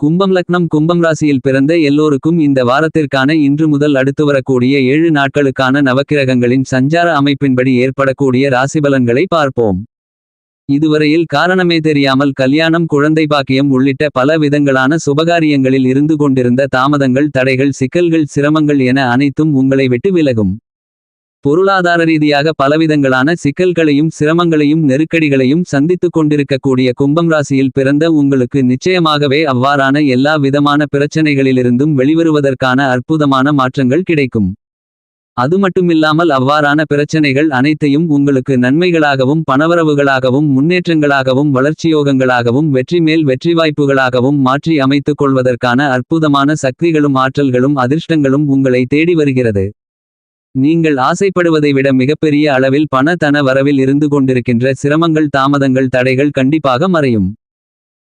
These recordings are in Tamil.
கும்பம் லக்னம் கும்பம் ராசியில் பிறந்த எல்லோருக்கும் இந்த வாரத்திற்கான இன்று முதல் அடுத்து வரக்கூடிய ஏழு நாட்களுக்கான நவக்கிரகங்களின் சஞ்சார அமைப்பின்படி ஏற்படக்கூடிய ராசிபலன்களை பார்ப்போம். இதுவரையில் காரணமே தெரியாமல் கல்யாணம் குழந்தை பாக்கியம் உள்ளிட்ட பல விதங்களான சுபகாரியங்களில் இருந்து கொண்டிருந்த தாமதங்கள் தடைகள் சிக்கல்கள் சிரமங்கள் என அனைத்தும் உங்களை விட்டு விலகும். பொருளாதார ரீதியாக பலவிதங்களான சிக்கல்களையும் சிரமங்களையும் நெருக்கடிகளையும் சந்தித்துக் கொண்டிருக்கக்கூடிய கும்பம் ராசியில் பிறந்த உங்களுக்கு நிச்சயமாகவே அவ்வாறான எல்லா விதமான பிரச்சனைகளிலிருந்தும் வெளிவருவதற்கான அற்புதமான மாற்றங்கள் கிடைக்கும். அதுமட்டுமில்லாமல் அவ்வாறான பிரச்சனைகள் அனைத்தையும் உங்களுக்கு நன்மைகளாகவும் பணவரவுகளாகவும் முன்னேற்றங்களாகவும் வளர்ச்சியோகங்களாகவும் வெற்றி மேல் வெற்றி வாய்ப்புகளாகவும் மாற்றி அமைத்துக் கொள்வதற்கான அற்புதமான சக்திகளும் ஆற்றல்களும் அதிர்ஷ்டங்களும் உங்களை தேடி வருகிறது. நீங்கள் ஆசைப்படுவதை விட மிகப்பெரிய அளவில் பண தன வரவில் இருந்து கொண்டிருக்கின்ற சிரமங்கள் தாமதங்கள் தடைகள் கண்டிப்பாக மறையும்.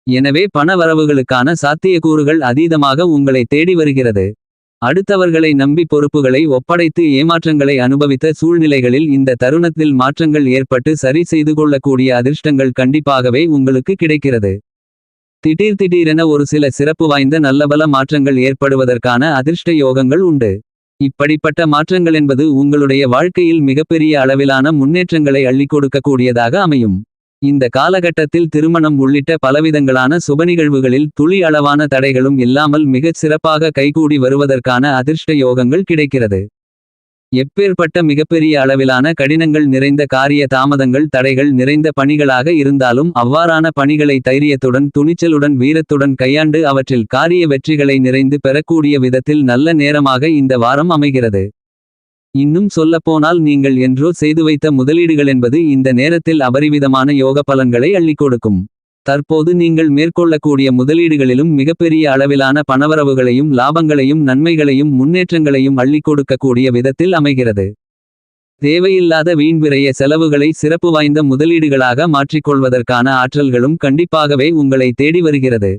எனவே பண வரவுகளுக்கான சாத்தியக்கூறுகள் அதீதமாக உங்களை தேடி வருகிறது. அடுத்தவர்களை நம்பி பொறுப்புகளை ஒப்படைத்து ஏமாற்றங்களை அனுபவித்த சூழ்நிலைகளில் இந்த தருணத்தில் மாற்றங்கள் ஏற்பட்டு சரி செய்து கொள்ளக்கூடிய அதிர்ஷ்டங்கள் கண்டிப்பாகவே உங்களுக்கு கிடைக்கிறது. திடீர் திடீரென ஒரு சில சிறப்பு வாய்ந்த நல்லபல மாற்றங்கள் ஏற்படுவதற்கான அதிர்ஷ்ட யோகங்கள் உண்டு. இப்படிப்பட்ட மாற்றங்களென்பது உங்களுடைய வாழ்க்கையில் மிகப்பெரிய அளவிலான முன்னேற்றங்களை அள்ளிக் கொடுக்கக்கூடியதாக அமையும். இந்த காலகட்டத்தில் திருமணம் உள்ளிட்ட பலவிதங்களான சுபநிகழ்வுகளில் துளி அளவான தடைகளும் இல்லாமல் மிகச் சிறப்பாக கைகூடி வருவதற்கான அதிர்ஷ்ட யோகங்கள் கிடைக்கிறது. எப்பேற்பட்ட மிகப்பெரிய அளவிலான கடினங்கள் நிறைந்த காரிய தாமதங்கள் தடைகள் நிறைந்த பணிகளாக இருந்தாலும் அவ்வாறான பணிகளை தைரியத்துடன் துணிச்சலுடன் வீரத்துடன் கையாண்டு அவற்றில் காரிய வெற்றிகளை நிறைந்து பெறக்கூடிய விதத்தில் நல்ல நேரமாக இந்த வாரம் அமைகிறது. இன்னும் சொல்லப்போனால் நீங்கள் என்றோ செய்து வைத்த முதலீடுகளென்பது இந்த நேரத்தில் அபரிவிதமான யோக பலன்களை அள்ளிக் கொடுக்கும். தற்போது நீங்கள் மேற்கொள்ளக்கூடிய முதலீடுகளிலும் மிகப்பெரிய அளவிலான பணவரவுகளையும் லாபங்களையும் நன்மைகளையும் முன்னேற்றங்களையும் அள்ளிக் கொடுக்கக்கூடிய விதத்தில் அமைகிறது. தேவையில்லாத வீண்விரைய செலவுகளை சிறப்பு வாய்ந்த முதலீடுகளாக மாற்றிக்கொள்வதற்கான ஆற்றல்களும் கண்டிப்பாகவே உங்களை தேடி வருகிறது.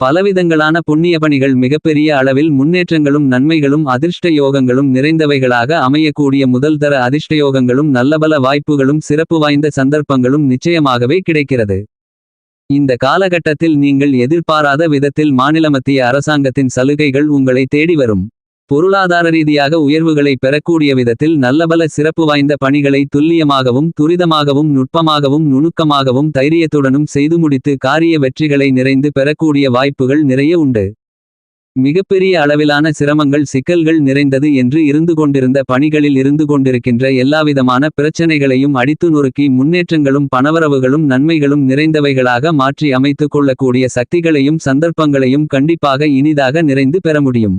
பலவிதங்களான புண்ணிய பணிகள் மிகப்பெரிய அளவில் முன்னேற்றங்களும் நன்மைகளும் அதிர்ஷ்ட யோகங்களும் நிறைந்தவைகளாக அமையக்கூடிய முதல்தர அதிர்ஷ்டயோகங்களும் நல்லபல வாய்ப்புகளும் சிறப்பு வாய்ந்த சந்தர்ப்பங்களும் நிச்சயமாகவே கிடைக்கிறது. இந்த காலகட்டத்தில் நீங்கள் எதிர்பாராத விதத்தில் மாநில மத்திய அரசாங்கத்தின் சலுகைகள் உங்களை தேடி வரும். பொருளாதார ரீதியாக உயர்வுகளை பெறக்கூடிய விதத்தில் நல்லபல சிறப்பு வாய்ந்த பணிகளை துல்லியமாகவும் துரிதமாகவும் நுட்பமாகவும் நுணுக்கமாகவும் தைரியத்துடனும் செய்து முடித்து காரிய வெற்றிகளை நிறைந்து பெறக்கூடிய வாய்ப்புகள் நிறைய உண்டு. மிகப்பெரிய அளவிலான சிரமங்கள் சிக்கல்கள் நிறைந்தது என்று இருந்து கொண்டிருந்த பணிகளில் இருந்து கொண்டிருக்கின்ற எல்லாவிதமான பிரச்சனைகளையும் அடித்து நொறுக்கி முன்னேற்றங்களும் பணவரவுகளும் நன்மைகளும் நிறைந்தவைகளாக மாற்றி அமைத்துக் கொள்ளக்கூடிய சக்திகளையும் சந்தர்ப்பங்களையும் கண்டிப்பாக இனிதாக நிறைந்து பெற முடியும்.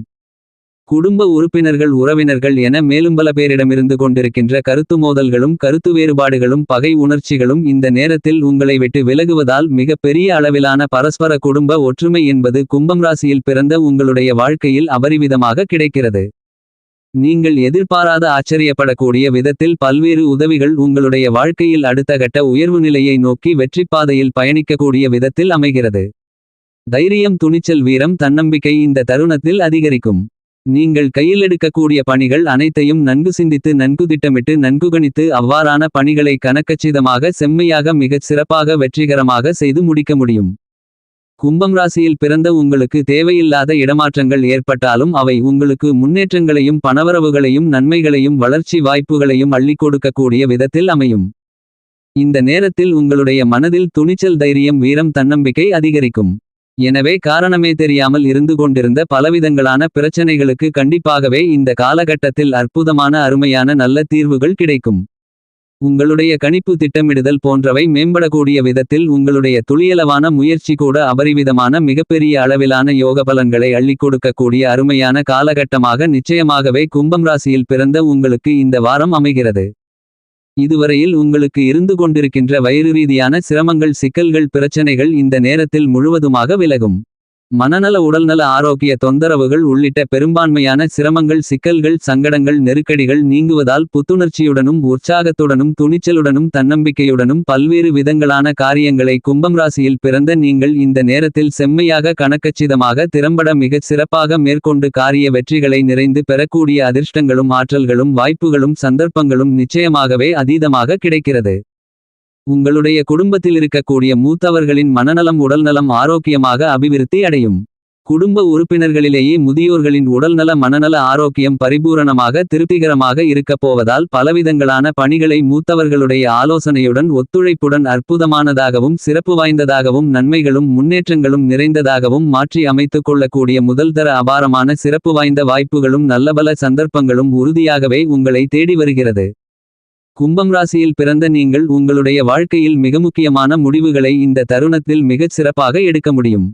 குடும்ப உறுப்பினர்கள் உறவினர்கள் என மேலும் பல பேரிடமிருந்து கொண்டிருக்கின்ற கருத்து மோதல்களும் கருத்து வேறுபாடுகளும் பகை உணர்ச்சிகளும் இந்த நேரத்தில் உங்களை விட்டு விலகுவதால் மிக பெரிய அளவிலான பரஸ்பர குடும்ப ஒற்றுமை என்பது கும்பம் ராசியில் பிறந்த உங்களுடைய வாழ்க்கையில் அபரிவிதமாக கிடைக்கிறது. நீங்கள் எதிர்பாராத ஆச்சரியப்படக்கூடிய விதத்தில் பல்வேறு உதவிகள் உங்களுடைய வாழ்க்கையில் அடுத்த கட்ட உயர்வு நிலையை நோக்கி வெற்றிப்பாதையில் பயணிக்கக்கூடிய விதத்தில் அமைகிறது. தைரியம் துணிச்சல் வீரம் தன்னம்பிக்கை இந்த தருணத்தில் அதிகரிக்கும். நீங்கள் கையிலெடுக்கக்கூடிய பணிகள் அனைத்தையும் நன்கு சிந்தித்து நன்கு திட்டமிட்டு நன்கு கணித்து அவ்வாறான பணிகளை கணக்கச்சிதமாக செம்மையாக மிகச் சிறப்பாக வெற்றிகரமாக செய்து முடிக்க முடியும். கும்பம் ராசியில் பிறந்த உங்களுக்கு தேவையில்லாத இடமாற்றங்கள் ஏற்பட்டாலும் அவை உங்களுக்கு முன்னேற்றங்களையும் பணவரவுகளையும் நன்மைகளையும் வளர்ச்சி வாய்ப்புகளையும் அள்ளி கொடுக்கக்கூடிய விதத்தில் அமையும். இந்த நேரத்தில் உங்களுடைய மனதில் துணிச்சல் தைரியம் வீரம் தன்னம்பிக்கை அதிகரிக்கும். எனவே காரணமே தெரியாமல் இருந்து கொண்டிருந்த பலவிதங்களான பிரச்சனைகளுக்கு கண்டிப்பாகவே இந்த காலகட்டத்தில் அற்புதமான அருமையான நல்ல தீர்வுகள் கிடைக்கும். உங்களுடைய கணிப்பு திட்டமிடுதல் போன்றவை மேம்படக்கூடிய விதத்தில் உங்களுடைய துளியளவான முயற்சி கூட அபரிவிதமான மிகப்பெரிய அளவிலான யோகபலன்களை அள்ளிக் கொடுக்கக்கூடிய அருமையான காலகட்டமாக நிச்சயமாகவே கும்பம் ராசியில் பிறந்த உங்களுக்கு இந்த வாரம் அமைகிறது. இதுவரையில் உங்களுக்கு இருந்து கொண்டிருக்கின்ற வயிறு ரீதியான சிரமங்கள் சிக்கல்கள் பிரச்சனைகள் இந்த நேரத்தில் முழுவதுமாக விலகும். மனநல உடல்நல ஆரோக்கிய தொந்தரவுகள் உள்ளிட்ட பெரும்பான்மையான சிரமங்கள் சிக்கல்கள் சங்கடங்கள் நெருக்கடிகள் நீங்குவதால் புத்துணர்ச்சியுடனும் உற்சாகத்துடனும் துணிச்சலுடனும் தன்னம்பிக்கையுடனும் பல்வேறு விதங்களான காரியங்களை கும்பம் ராசியில் பிறந்த நீங்கள் இந்த நேரத்தில் செம்மையாக கணக்கச்சிதமாக திறம்பட மிகச் சிறப்பாக மேற்கொண்டு காரிய வெற்றிகளை நிறைந்து பெறக்கூடிய அதிர்ஷ்டங்களும் ஆற்றல்களும் வாய்ப்புகளும் சந்தர்ப்பங்களும் நிச்சயமாகவே அதீதமாக கிடைக்கிறது. உங்களுடைய குடும்பத்தில் இருக்கக்கூடிய மூத்தவர்களின் மனநலம் உடல்நலம் ஆரோக்கியமாக அபிவிருத்தி அடையும். குடும்ப உறுப்பினர்களிலேயே முதியோர்களின் உடல்நல மனநல ஆரோக்கியம் பரிபூரணமாக திருப்திகரமாக இருக்கப் போவதால் பலவிதங்களான பணிகளை மூத்தவர்களுடைய ஆலோசனையுடன் ஒத்துழைப்புடன் அற்புதமானதாகவும் சிறப்பு வாய்ந்ததாகவும் நன்மைகளும் முன்னேற்றங்களும் நிறைந்ததாகவும் மாற்றி அமைத்துக் கொள்ளக்கூடிய முதல்தர அபாரமான சிறப்பு வாய்ந்த வாய்ப்புகளும் நல்லபல சந்தர்ப்பங்களும் உறுதியாகவே உங்களை தேடி வருகிறது. கும்பம் ராசியில் பிறந்த நீங்கள் உங்களுடைய வாழ்க்கையில் மிக முக்கியமான முடிவுகளை இந்த தருணத்தில் மிகச் சிறப்பாக எடுக்க முடியும்.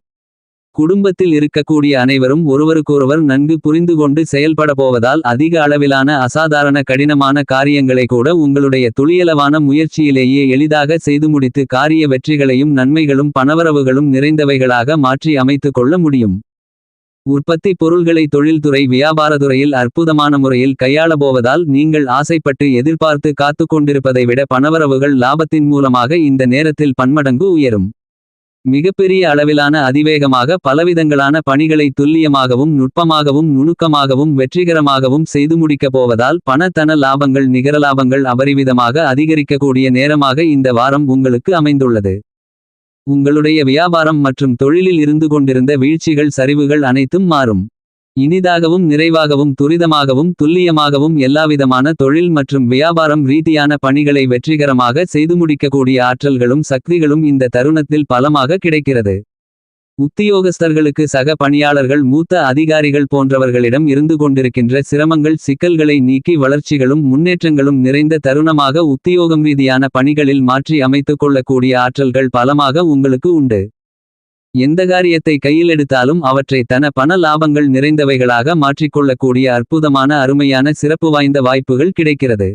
குடும்பத்தில் இருக்கக்கூடிய அனைவரும் ஒருவருக்கொருவர் நன்கு புரிந்துகொண்டு செயல்பட போவதால் அதிக அளவிலான அசாதாரண கடினமான காரியங்களை கூட உங்களுடைய துளியளவான முயற்சியிலேயே எளிதாக செய்து முடித்து காரிய வெற்றிகளையும் நன்மைகளும் பணவரவுகளும் நிறைந்தவைகளாக மாற்றி அமைத்துக் கொள்ள முடியும். உற்பத்தி பொருள்களை தொழில்துறை வியாபாரத்துறையில் அற்புதமான முறையில் கையாளப்போவதால் நீங்கள் ஆசைப்பட்டு எதிர்பார்த்து காத்து கொண்டிருப்பதை விட பணவரவுகள் லாபத்தின் மூலமாக இந்த நேரத்தில் பன்மடங்கு உயரும். மிகப்பெரிய அளவிலான அதிவேகமாக பலவிதங்களான பணிகளை துல்லியமாகவும் நுட்பமாகவும் நுணுக்கமாகவும் வெற்றிகரமாகவும் செய்து முடிக்கப் போவதால் பணத்தன லாபங்கள் நிகரலாபங்கள் அபரிவிதமாக அதிகரிக்கக்கூடிய நேரமாக இந்த வாரம் உங்களுக்கு அமைந்துள்ளது. உங்களுடைய வியாபாரம் மற்றும் தொழிலில் இருந்து கொண்டிருந்த வீழ்ச்சிகள் சரிவுகள் அனைத்தும் மாறும். இனிதாகவும் நிறைவாகவும் துரிதமாகவும் துல்லியமாகவும் எல்லாவிதமான தொழில் மற்றும் வியாபாரம் ரீதியான பணிகளை வெற்றிகரமாக செய்து முடிக்கக்கூடிய ஆற்றல்களும் சக்திகளும் இந்த தருணத்தில் பலமாக கிடைக்கிறது. உத்தியோகஸ்தர்களுக்கு சக பணியாளர்கள் மூத்த அதிகாரிகள் போன்றவர்களிடம் இருந்து கொண்டிருக்கின்ற சிரமங்கள் சிக்கல்களை நீக்கி வளர்ச்சிகளும் முன்னேற்றங்களும் நிறைந்த தருணமாக உத்தியோகம் ரீதியான பணிகளில் மாற்றி அமைத்துக் கொள்ளக்கூடிய ஆற்றல்கள் பலமாக உங்களுக்கு உண்டு. எந்த காரியத்தை கையில் எடுத்தாலும் அவற்றை தன பண லாபங்கள் நிறைந்தவைகளாக மாற்றிக்கொள்ளக்கூடிய அற்புதமான அருமையான சிறப்பு வாய்ந்த வாய்ப்புகள் கிடைக்கிறது.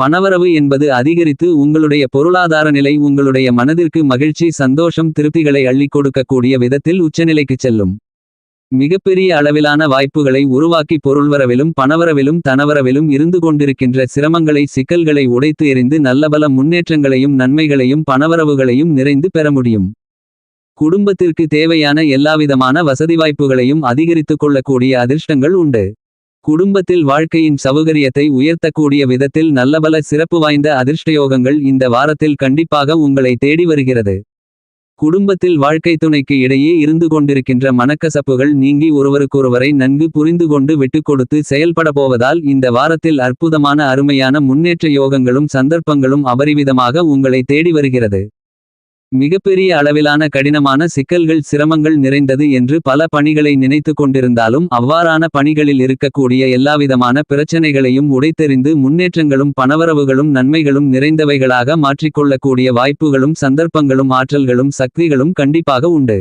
பணவரவு என்பது அதிகரித்து உங்களுடைய பொருளாதார நிலை உங்களுடைய மனதிற்கு மகிழ்ச்சி சந்தோஷம் திருப்திகளை அள்ளிக் கொடுக்கக்கூடிய விதத்தில் உச்சநிலைக்குச் செல்லும். மிகப்பெரிய அளவிலான வாய்ப்புகளை உருவாக்கி பொருள்வரவிலும் பணவரவிலும் தனவரவிலும் இருந்து கொண்டிருக்கின்ற சிரமங்களை சிக்கல்களை உடைத்து எறிந்து நல்லபல முன்னேற்றங்களையும் நன்மைகளையும் பணவரவுகளையும் நிறைந்து பெற முடியும். குடும்பத்திற்கு தேவையான எல்லாவிதமான வசதிவாய்ப்புகளையும் அதிகரித்துக் கொள்ளக்கூடிய அதிர்ஷ்டங்கள் உண்டு. குடும்பத்தில் வாழ்க்கையின் சௌகரியத்தை உயர்த்தக்கூடிய விதத்தில் நல்லபல சிறப்பு வாய்ந்த அதிர்ஷ்டயோகங்கள் இந்த வாரத்தில் கண்டிப்பாக உங்களை தேடி வருகிறது. குடும்பத்தில் வாழ்க்கை துணைக்கு இடையே இருந்து கொண்டிருக்கின்ற மனக்கசப்புகள் நீங்கி ஒருவருக்கொருவரை நன்கு புரிந்துகொண்டு விட்டுக்கொடுத்து செயல்பட போவதால் இந்த வாரத்தில் அற்புதமான அருமையான முன்னேற்ற யோகங்களும் சந்தர்ப்பங்களும் அபரிவிதமாக உங்களை தேடி வருகிறது. மிகப்பெரிய அளவிலான கடினமான சிக்கல்கள் சிரமங்கள் நிறைந்தது என்று பல பணிகளை நினைத்துக் கொண்டிருந்தாலும் அவ்வாறான பணிகளில் இருக்கக்கூடிய எல்லாவிதமான பிரச்சனைகளையும் உடைத்தெறிந்து முன்னேற்றங்களும் பணவரவுகளும் நன்மைகளும் நிறைந்தவைகளாக மாற்றிக்கொள்ளக்கூடிய வாய்ப்புகளும் சந்தர்ப்பங்களும் ஆற்றல்களும் சக்திகளும் கண்டிப்பாக உண்டு.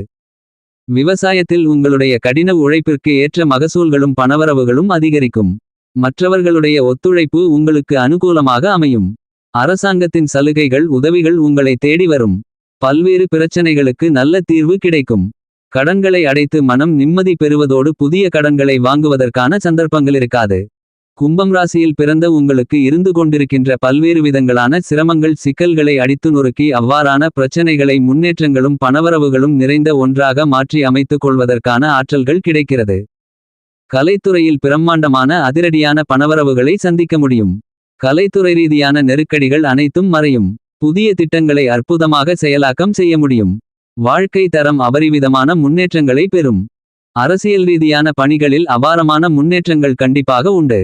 விவசாயத்தில் உங்களுடைய கடின உழைப்பிற்கு ஏற்ற மகசூல்களும் பணவரவுகளும் அதிகரிக்கும். மற்றவர்களுடைய ஒத்துழைப்பு உங்களுக்கு அனுகூலமாக அமையும். அரசாங்கத்தின் சலுகைகள் உதவிகள் உங்களை தேடி வரும். பல்வேறு பிரச்சனைகளுக்கு நல்ல தீர்வு கிடைக்கும். கடன்களை அடைத்து மனம் நிம்மதி பெறுவதோடு புதிய கடன்களை வாங்குவதற்கான சந்தர்ப்பங்கள் இருக்காது. கும்பம் ராசியில் பிறந்த உங்களுக்கு இருந்து கொண்டிருக்கின்ற பல்வேறு விதங்களான சிரமங்கள் சிக்கல்களை அடித்து நொறுக்கி அவ்வாறான பிரச்சனைகளை முன்னேற்றங்களும் பணவரவுகளும் நிறைந்த ஒன்றாக மாற்றி அமைத்துக் கொள்வதற்கான ஆற்றல்கள் கிடைக்கிறது. கலைத்துறையில் பிரம்மாண்டமான அதிரடியான பணவரவுகளை சந்திக்க முடியும். கலைத்துறை ரீதியான நெருக்கடிகள் அனைத்தும் மறையும். புதிய திட்டங்களை அற்புதமாக செயலாக்கம் செய்ய முடியும். வாழ்க்கை தரம் அபரிவிதமான முன்னேற்றங்களை பெறும். அரசியல் ரீதியான பணிகளில் அபாரமான முன்னேற்றங்கள் கண்டிப்பாக உண்டு.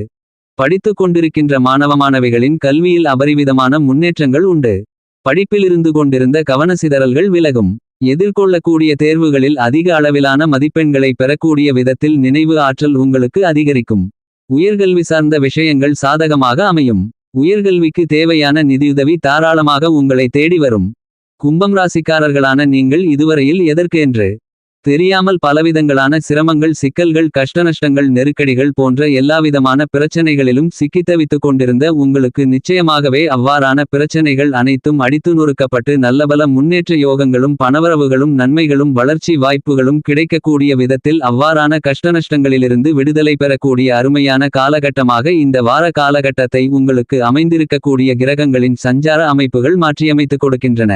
படித்துக் கொண்டிருக்கின்ற மாணவ மாணவிகளின் கல்வியில் அபரிவிதமான முன்னேற்றங்கள் உண்டு. படிப்பிலிருந்து கொண்டிருந்த கவனசிதறல்கள் விலகும். எதிர்கொள்ளக்கூடிய தேர்வுகளில் அதிக அளவிலான மதிப்பெண்களை பெறக்கூடிய விதத்தில் நினைவு ஆற்றல் உங்களுக்கு அதிகரிக்கும். உயர்கல்வி சார்ந்த விஷயங்கள் சாதகமாக அமையும். உயர்கல்விக்கு தேவையான நிதியுதவி தாராளமாக உங்களை தேடி வரும். கும்பம் ராசிக்காரர்களான நீங்கள் இதுவரையில் எதற்கு என்று. தெரியாமல் பலவிதங்களான சிரமங்கள் சிக்கல்கள் கஷ்டநஷ்டங்கள் நெருக்கடிகள் போன்ற எல்லாவிதமான பிரச்சனைகளிலும் சிக்கித்தவித்துக் கொண்டிருந்த உங்களுக்கு நிச்சயமாகவே அவ்வாறான பிரச்சனைகள் அனைத்தும் அடித்து நொறுக்கப்பட்டு நல்லபல முன்னேற்ற யோகங்களும் பணவரவுகளும் நன்மைகளும் வளர்ச்சி வாய்ப்புகளும் கிடைக்கக்கூடிய விதத்தில் அவ்வாறான கஷ்டநஷ்டங்களிலிருந்து விடுதலை பெறக்கூடிய அருமையான காலகட்டமாக இந்த வார காலகட்டத்தை உங்களுக்கு அமைந்திருக்கக்கூடிய கிரகங்களின் சஞ்சார அமைப்புகள் மாற்றியமைத்துக் கொடுக்கின்றன.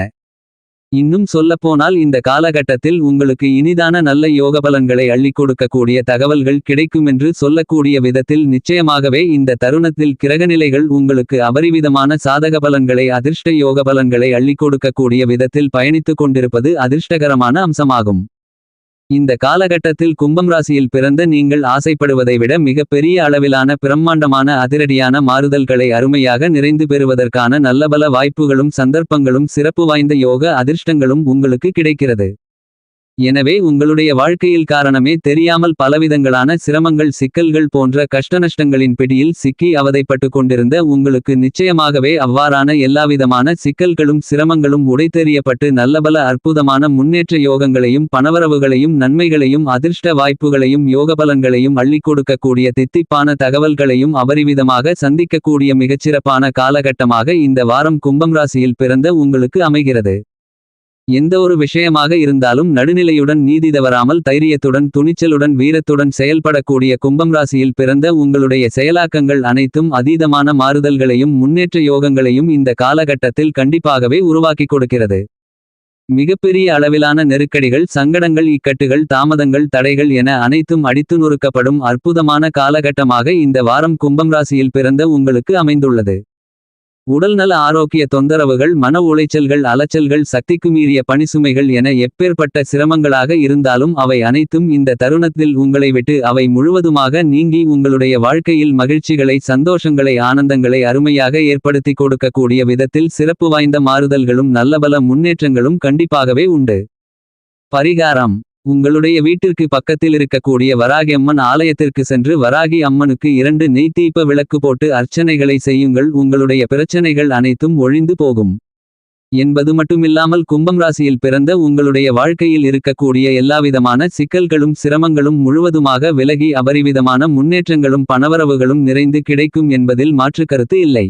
இன்னும் சொல்லப்போனால் இந்த காலகட்டத்தில் உங்களுக்கு இனிதான நல்ல யோகபலன்களை அள்ளிக் கொடுக்கக்கூடிய தகவல்கள் கிடைக்குமென்று சொல்லக்கூடிய விதத்தில் நிச்சயமாகவே இந்த தருணத்தில் கிரகநிலைகள் உங்களுக்கு அபரிவிதமான சாதக பலன்களை அதிர்ஷ்ட யோகபலன்களை அள்ளிக் கொடுக்கக்கூடிய விதத்தில் பயணித்துக் கொண்டிருப்பது அதிர்ஷ்டகரமான அம்சமாகும். இந்த காலகட்டத்தில் கும்பம் ராசியில் பிறந்த நீங்கள் ஆசைப்படுவதை விட மிக பெரிய அளவிலான பிரம்மாண்டமான அதிரடியான மாறுதல்களை அருமையாக நிறைந்து பெறுவதற்கான நல்லபல வாய்ப்புகளும் சந்தர்ப்பங்களும் சிறப்பு வாய்ந்த யோக அதிர்ஷ்டங்களும் உங்களுக்கு கிடைக்கிறது. எனவே உங்களுடைய வாழ்க்கையில் காரணமே தெரியாமல் பலவிதங்களான சிரமங்கள் சிக்கல்கள் போன்ற கஷ்டநஷ்டங்களின் பிடியில் சிக்கி அவதைப்பட்டு கொண்டிருந்த உங்களுக்கு நிச்சயமாகவே அவ்வாறான எல்லாவிதமான சிக்கல்களும் சிரமங்களும் உடைத்தெறியப்பட்டு நல்லபல அற்புதமான முன்னேற்ற யோகங்களையும் பணவரவுகளையும் நன்மைகளையும் அதிர்ஷ்ட வாய்ப்புகளையும் யோகபலன்களையும் அள்ளிக் கொடுக்கக்கூடிய தித்திப்பான தகவல்களையும் அபரிவிதமாக சந்திக்கக்கூடிய மிகச்சிறப்பான காலகட்டமாக இந்த வாரம் கும்பம் ராசியில் பிறந்த உங்களுக்கு அமைகிறது. எந்த ஒரு விஷயமாக இருந்தாலும் நடுநிலையுடன் நீதி தவறாமல் தைரியத்துடன் துணிச்சலுடன் வீரத்துடன் செயல்படக்கூடிய கும்பம் ராசியில் பிறந்த உங்களுடைய செயலாக்கங்கள் அனைத்தும் அதீதமான மாறுதல்களையும் முன்னேற்ற யோகங்களையும் இந்த காலகட்டத்தில் கண்டிப்பாகவே உருவாக்கிக் கொடுக்கிறது. மிகப்பெரிய அளவிலான நெருக்கடிகள் சங்கடங்கள் இக்கட்டுகள் தாமதங்கள் தடைகள் என அனைத்தும் அடித்து நொறுக்கப்படும் அற்புதமான காலகட்டமாக இந்த வாரம் கும்பம் ராசியில் பிறந்த உங்களுக்கு அமைந்துள்ளது. உடல்நல ஆரோக்கிய தொந்தரவுகள் மன உளைச்சல்கள் அலைச்சல்கள் சக்திக்கு மீறிய பணிசுமைகள் என எப்பேற்பட்ட சிரமங்களாக இருந்தாலும் அவை அனைத்தும் இந்த தருணத்தில் உங்களை விட்டு அவை முழுவதுமாக நீங்கி உங்களுடைய வாழ்க்கையில் மகிழ்ச்சிகளை சந்தோஷங்களை ஆனந்தங்களை அருமையாக ஏற்படுத்தி கொடுக்கக்கூடிய விதத்தில் சிறப்பு வாய்ந்த மாறுதல்களும் நல்லபல முன்னேற்றங்களும் கண்டிப்பாகவே உண்டு. பரிகாரம். உங்களுடைய வீட்டிற்கு பக்கத்தில் இருக்கக்கூடிய வராகி அம்மன் ஆலயத்திற்கு சென்று வராகி அம்மனுக்கு இரண்டு நெய்த்தீப்ப விளக்கு போட்டு அர்ச்சனைகளை செய்யுங்கள். உங்களுடைய பிரச்சனைகள் அனைத்தும் ஒழிந்து போகும். என்பது மட்டுமில்லாமல் கும்பம் ராசியில் பிறந்த உங்களுடைய வாழ்க்கையில் இருக்கக்கூடிய எல்லாவிதமான சிக்கல்களும் சிரமங்களும் முழுவதுமாக விலகி அபரிவிதமான முன்னேற்றங்களும் பணவரவுகளும் நிறைந்து கிடைக்கும் என்பதில் மாற்றுக்கருத்து இல்லை.